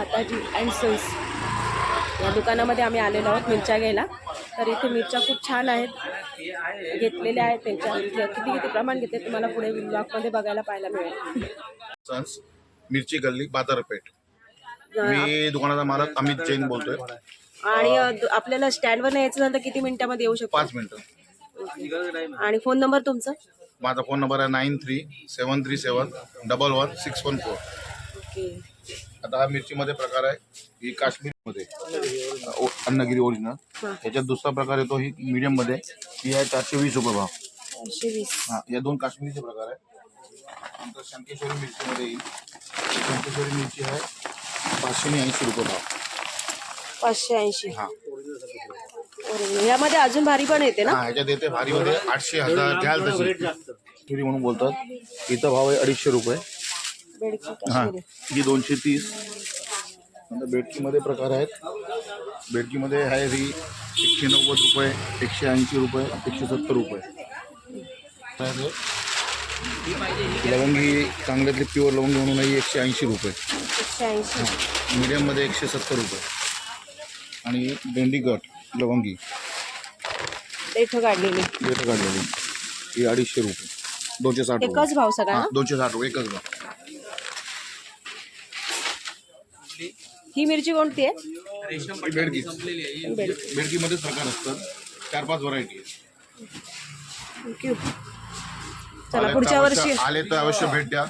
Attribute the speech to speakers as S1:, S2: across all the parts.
S1: भाताजी and sons या दुकानामध्ये आम्ही आलेलो आहोत मिरच्या घ्यायला. तर इथे मिरच्या खूप छान आहेत. घेतलेल्या आहेत त्यांच्या किती किती प्रमाण घेते तुम्हाला पुढे ब्लॉगमध्ये बघायला पाहायला मिळेल.
S2: सन्स मिरची गल्ली बाजारपेठ. मी दुकानाचा मालक अमित जैन बोलतोय.
S1: आणि आपल्याला स्टँडवर यायचं झालं तर किती मिनिटामध्ये येऊ शकतो?
S2: पाच मिनिटं.
S1: आणि फोन नंबर तुमचा?
S2: माझा फोन नंबर आहे nine three seven three seven double one six one four. आता हा मिरचीमध्ये प्रकार आहे. ही काश्मीरमध्ये. ओ- अन्नगिरी ओरिजिनल
S1: हां.
S2: याच्यात दुसरा प्रकार येतो ही मीडियममध्ये. ही आहे चारशे वीस रुपये भाव.
S1: चारशे वीस.
S2: हा या दोन काश्मीरीचे प्रकार आहे नंतर शंकेश्वरी मिरचीमध्ये येईल. शंकेश्वरी मिरची आहे पाचशे ऐंशी रुपये भाव.
S1: पाचशे ऐंशी.
S2: हा.
S1: बरोबर. यामध्ये अजून भारी पण येते ना?
S2: हा ह्याच्यात येते भारीमध्ये आठशे हजार घ्याल तशी. तुरी म्हणून बोलतात. इथं भाव आहे अडीचशे रुपये.
S1: बेडकी
S2: हा. ही दोनशे तीस. नंतर बेडकीमध्ये प्रकार आहेत. बेडकीमध्ये आहे ही एकशे नव्वद रुपये एकशे ऐंशी रुपये एकशे सत्तर रुपये. लवंगी चांगल्यातली प्युअर लवंगी म्हणून ही एकशे ऐंशी रुपये.
S1: एकशे ऐंशी.
S2: मीडियममध्ये एकशे सत्तर रुपये. आणि भेंडी गट लवंगी
S1: देठ काढलेली.
S2: काढलेली. ही अडीचशे रुपये. दोनशे साठ
S1: एकच भाव सगळा?
S2: हा, दोनशे साठ रुपये एकच भाव.
S1: ही मिरची कोणती आहे?
S2: बेडकी बेडकीमध्येच प्रकार असतात चार पाच व्हरायटी
S1: थँक्यू चला पुढच्या वर्षी.
S2: आले तर अवश्य भेट द्या.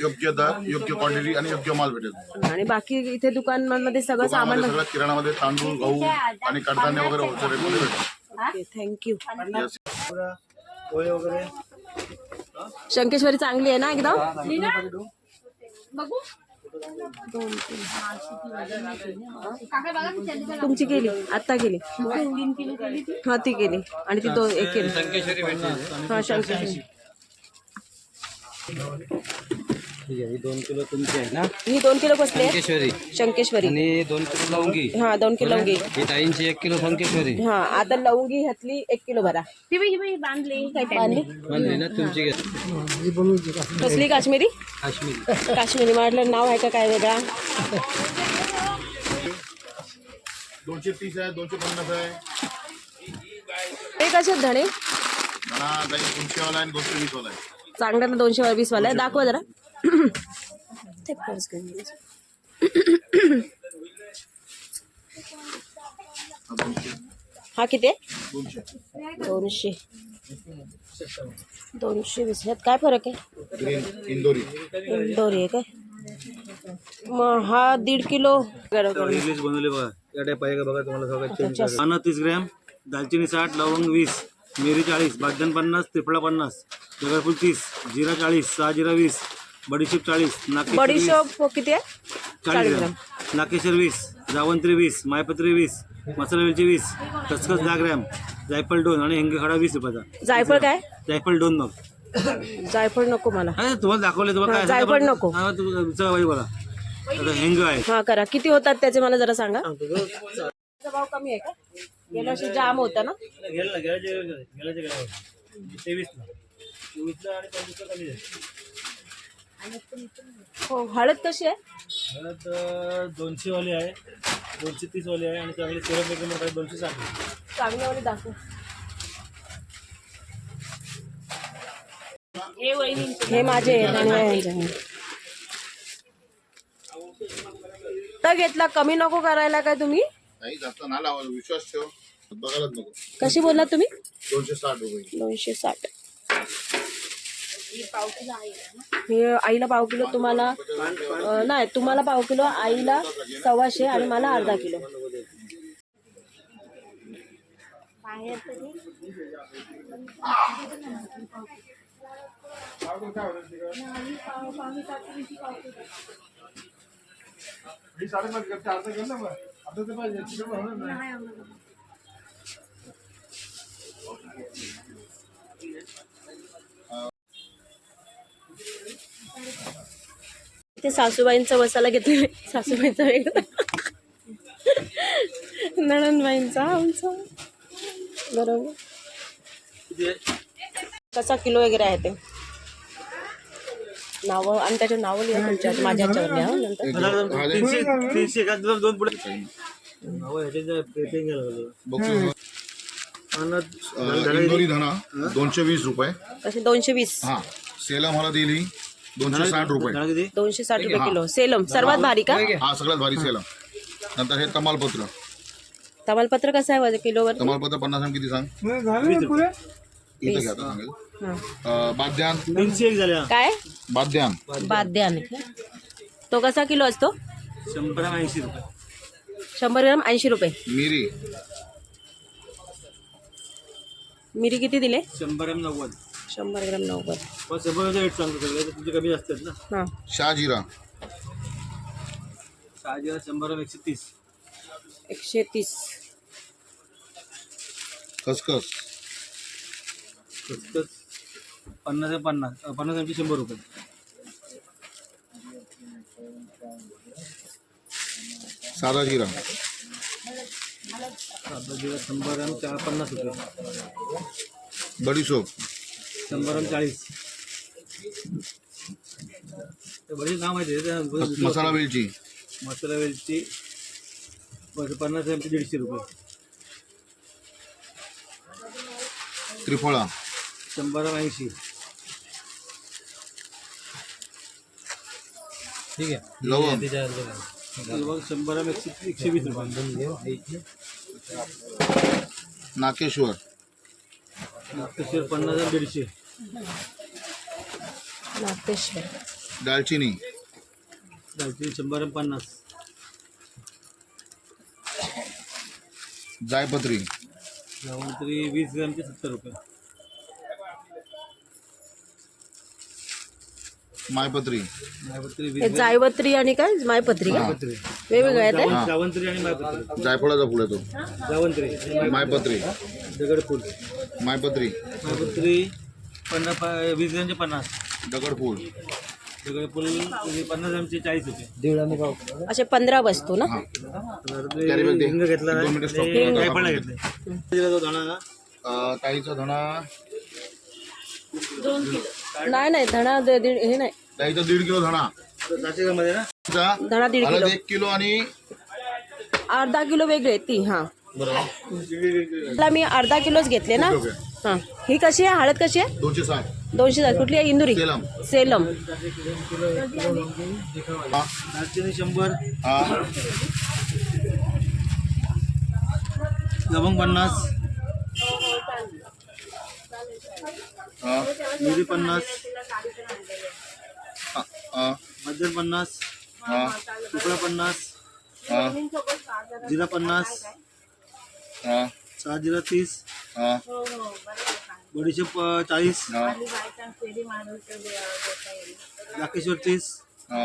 S2: योग्य दर योग्य क्वांटिटी आणि योग्य माल भेटेल
S1: आणि बाकी इथे दुकानांमध्ये सगळं सामान
S2: सगळं किराणामध्ये तांदूळ गहू आणि कडधान्य वगैरे होलसेल रेटमध्ये भेटेल
S1: थँक्यू
S3: वगैरे
S1: शंकेश्वरी चांगली आहे ना एकदम दोन तीन. तुमची केली. आत्ता केली. हा ती केली. आणि ती दोन एक केली. हा शंकेश्वरी.
S3: ठीक आहे. ही दोन किलो तुमची आहे ना?
S1: ही दोन किलो कसली
S3: शंकेश्वरी.
S1: शंकेश्वरी.
S3: आणि दोन किलो लवंगी.
S1: हा दोन किलो लवंगी.
S3: ही ताईंची एक किलो शंकेश्वरी.
S1: हा आता लवंगी घातली एक किलो भरा. बांधली.
S3: म्हणली ना तुमची.
S1: कसली काश्मीरी?
S3: काश्मीरी.
S1: काश्मीरी म्हटलं नाव आहे का काय वेगळा?
S2: दोनशे तीस आहे दोनशे पन्नास आहे.
S1: ते कसे आहेत धणे
S2: मला काही दोनशे वाला आहे. आणि दोनशे वीस वाला आहे.
S1: चांगल्याला दोनशे वीस वाला आहे दाखवा जरा. ते.
S2: हा, दोनशे
S1: किती
S2: दोनशे
S1: वीस ह्यात काय फरक आहे
S2: इंदोरी
S1: इंदोरी आहे काय मग हा दीड किलो
S3: इंग्लिश बनवले बघा टाईप पाहिजे का बघा तुम्हाला सगळं तीस ग्रॅम दालचिनी साठ लवंग वीस मिरी चाळीस बागदान पन्नास त्रिफळा पन्नास जगरफूल तीस जिरा चाळीस सहा जिरा वीस बडीशेप चाळीस
S1: बडीशोप किती आहे?
S3: चाळीस ग्रॅम. नाकेश्वर वीस जावंत्री वीस मायपत्री वीस मसाला वेलची वीस खसखस दहा ग्रॅम जायफळ दोन आणि हिंग खडा वीस रुपयाचा.
S1: जायफळ काय?
S3: जायफळ दोन मग.
S1: जायफळ नको मला.
S3: अरे तुम्हाला दाखवले तुम्हाला
S1: हा,
S3: काय
S1: जायफळ नको.
S3: हा, तू- चला बाई बोला आता हिंग आहे.
S1: हा करा. किती होतात त्याचे मला जरा सांगा. त्याचा भाव कमी आहे का? गेल्या वर्षी जाम होता ना? हो हळद कशी आहे?
S3: दोनशे वाली आहे दोनशे तीस वाली आहे आणि चांगली सिरप एकदम मोठा आहे दोनशे साठ.
S1: चांगल्यावाली दाखव. हे माझे हे. तर घेतला कमी नको करायला काय तुम्ही?
S2: काही जास्त ना लावा विश्वास ठेव. बघायलाच नको.
S1: कशी बोललात तुम्ही?
S2: दोनशे साठ रुपये.
S1: दोनशे साठ. हे आईला पाव किलो तुम्हाला नाही तुम्हाला पाव किलो आईला सव्वाशे आणि मला अर्धा किलो. ते सासूबाईंचा मसाला घेतलेला आहे. सासूबाईंचा वेगळा नणंदबाईंचा आमचा. बरोबर. कसा किलो वगैरे आहे ते? नावं आणि त्याच्यावर नावं लिहा तुमच्या माझ्या
S2: दोनशे वीस रुपये.
S1: दोनशे वीस?
S2: हा सेलम मला दिली. दोनशे साठ रुपये.
S3: किती
S1: दोनशे साठ रुपये किलो. सेलम. सर्वात भारी का?
S2: हा सगळ्यात भारी सेलम. नंतर हे तमालपत्र.
S1: तमालपत्र कसं आहे वजन किलोवर?
S2: तमालपत्र पन्नास ग्राम किती सांग? इथं घ्या आता सांगेल
S1: हां.
S2: अं, बाद्यान.
S3: तीनशे एक झाल्या
S1: काय?
S2: बाद्यान.
S1: बाद्यान. तो कसा किलो असतो?
S3: शंभर ऐंशी रुपये.
S1: शंभर ग्राम ऐंशी रुपये.
S2: मिरी.
S1: मिरी किती दिले?
S3: शंभर एम नव्वद.
S1: शंभर ग्राम नव्वद
S3: पण शंभरचं रेट सांगतो सगळे तुमचे कमी जास्त आहेत ना.
S1: हाँ.
S2: शहाजिरा
S3: शंभर एकशे तीस.
S1: एकशे तीस.
S2: खसखस.
S3: खसखस पन्नास पन्नास. अं, पन्नास शंभर रुपये.
S2: साधा जिरा
S3: साधा जिरा शंभर चार पन्नास रुपये.
S2: बडीशोप.
S3: शंभर चाळीस. ते बरेच नाव माहिती आहे त्या-
S2: मसाला वेलची.
S3: मसाला वेलची. पन्नास एमचे दीडशे रुपये.
S2: त्रिफळा.
S3: शंभर ऐंशी. ठीक आहे.
S2: लवंग.
S3: शंभर एकशे एकशे वीस रुपये.
S2: नाकेश्वर.
S3: तसे पन्नास एम दीडशे.
S1: नागेश्वर
S2: दालचिनी.
S3: दालचिनी शंभर पन्नास.
S2: जायपत्री.
S3: लवंगरी वीस ग्रॅमचे सत्तर रुपये.
S2: मायपत्री.
S3: मायपत्री
S1: हे
S3: वीस
S1: जायवत्री आणि काय? मायपत्री का?
S3: मायपत्री
S1: वेगवेगळं आहे ते?
S2: हा.
S3: जावंत्री आणि मायपत्री.
S2: जायफळाचा फुल येतो.
S3: जावंत्री.
S2: मायपत्री.
S3: दगडफूल
S2: मायपत्री.
S3: मायपत्री पन्नास पा- वीस ग्रॅमचे पन्नास.
S2: दगडफूल
S3: दगडफूल म्हणजे पन्नास ग्रॅमचे चाळीस रुपये
S1: असे पंधरा वस्तू ना?
S2: हा. दे.
S3: हिंग घेतला
S2: दोन मिनिटं stop
S3: नाही
S2: करा.
S3: काय पण नाही घेतले. दिला तो दाणा ना
S2: अं, ताईचा धणा.
S1: नाही नाही धणा दे- दीड हे नाही.
S2: ताईचा दीड किलो धणा.
S3: तो
S2: चा.
S1: धणा दीड
S2: हळद
S1: किलो.
S2: एक किलो आणि
S1: अर्धा किलो वेगळे ती हाँ.
S2: बरोबर.
S1: मला मी अर्धा किलोच घेतले ना?
S2: ओके.
S1: हाँ. ही कशी आहे? हळद कशी आहे?
S2: दोनशे साठ.
S1: दोनशे साठ. कुठली आहे? इंदुरी.
S2: सेलम.
S1: सेलम.
S2: हा.
S3: दालचिनी शंभर.
S2: हा.
S3: लवंग पन्नास.
S2: हा.
S3: मिरी पन्नास.
S2: हा, हा
S3: मध्यम पन्नास।
S2: हा।
S3: तुकडा पन्नास।
S2: हा।
S3: जिरा पन्नास।
S2: हा।
S3: सहा जिरा तीस।
S2: हा।
S3: बडीशेप अं, चाळीस
S2: हा।
S3: लाकेश्वर तीस।
S2: हा।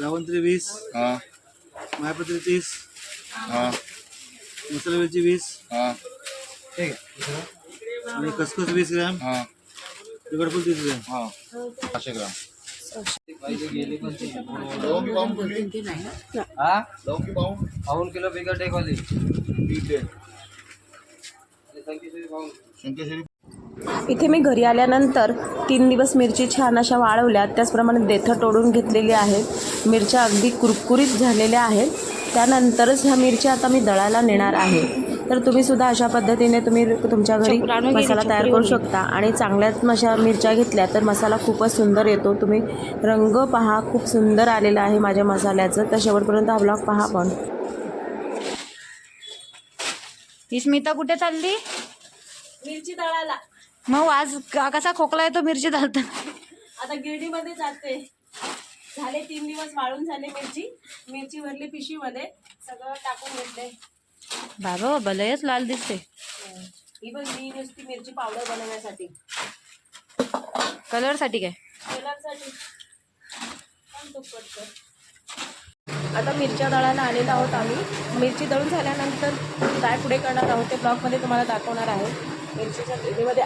S3: रावंत्री वीस।
S2: हा।
S3: मायापत्री तीस।
S2: हा।
S3: मसाला वेलची वीस।
S2: हा।
S3: आणि खसखस वीस ग्रॅम।
S2: हा।
S3: दगडफूल तीस ग्रॅम।
S2: हा। पाचशे ग्राम। लवंगी पाहून
S4: पाऊन किलो बिगर
S2: एक वाली
S1: इथे मी घरी आल्यानंतर तीन दिवस मिरची छान अशा वाळवल्या. त्याचप्रमाणे देठं तोडून घेतलेली आहेत मिरच्या अगदी कुरकुरीत झालेल्या आहेत. त्यानंतरच ह्या मिरच्या आता मी दळायला नेणार आहे. तर तुम्ही सुद्धा अशा पद्धतीने तुम्ही तुमच्या घरी मसाला तयार करू शकता. आणि चांगल्याच अशा मिरच्या घेतल्या तर मसाला खूपच सुंदर येतो. तुम्ही रंग पहा खूप सुंदर आलेला आहे माझ्या मसाल्याचं. तर शेवटपर्यंत हा ब्लॉग पहा पण.
S5: ही स्मिता कुठे चालली?
S1: मिरची दळायला
S5: मग आज कसा खोकला येतो मिरची घालताना
S1: आता गिरडीमध्ये जाते झाले तीन दिवस वाळून झाले मिरची. मिरची भरली पिशवीमध्ये सगळं टाकून घेतले.
S5: बाबा बाबा लयच लाल दिसते
S1: ही बघ मी नुसती मिरची पावडर बनवण्यासाठी.
S5: कलरसाठी काय?
S1: कलरसाठी. कर. आता मिरच्या दळायला आलेलो आहोत आम्ही. मिरची दळून झाल्यानंतर काय पुढे करणार आहोत ते ब्लॉगमध्ये तुम्हाला दाखवणार आहे. मिरचीच्या गिरणीमध्ये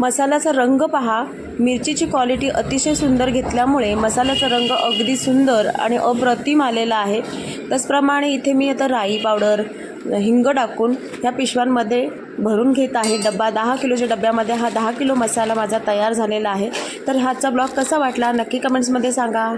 S1: मसाल्याचा रंग पहा. मिरचीची क्वालिटी अतिशय सुंदर घेतल्यामुळे मसाल्याचा रंग अगदी सुंदर आणि अप्रतिम आलेला आहे. त्याचप्रमाणे इथे मी आता राई पावडर हिंग टाकून ह्या पिशव्यांमध्ये भरून घेत आहे. डब्बा दहा किलोच्या डब्यामध्ये हा दहा किलो मसाला माझा तयार झालेला आहे. तर ह्याचा ब्लॉग कसा वाटला? नक्की कमेंट्समध्ये सांगा.